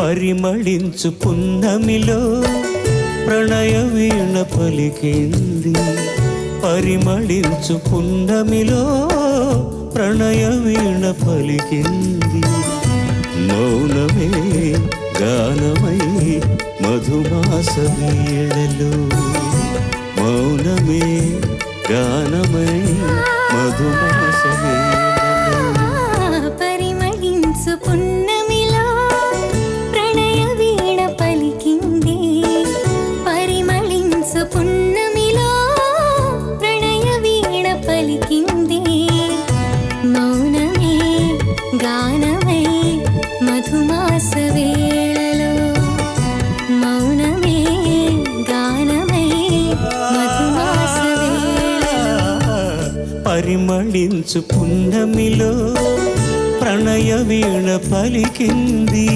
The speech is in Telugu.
పరిమళించు పున్నమిలో ప్రణయ వీణ పలికింది. పరిమళించు పున్నమిలో ప్రణయ వీణ పలికింది. మౌనమే గానమై మధుమాస వేళలో మౌనమే గానమై మధుమా గానమై మధుమాస వేళలో మౌనమే గానమై మధుమాస వేళలో పరిమళించు పున్నమిలో ప్రణయ వీణ పలికింది.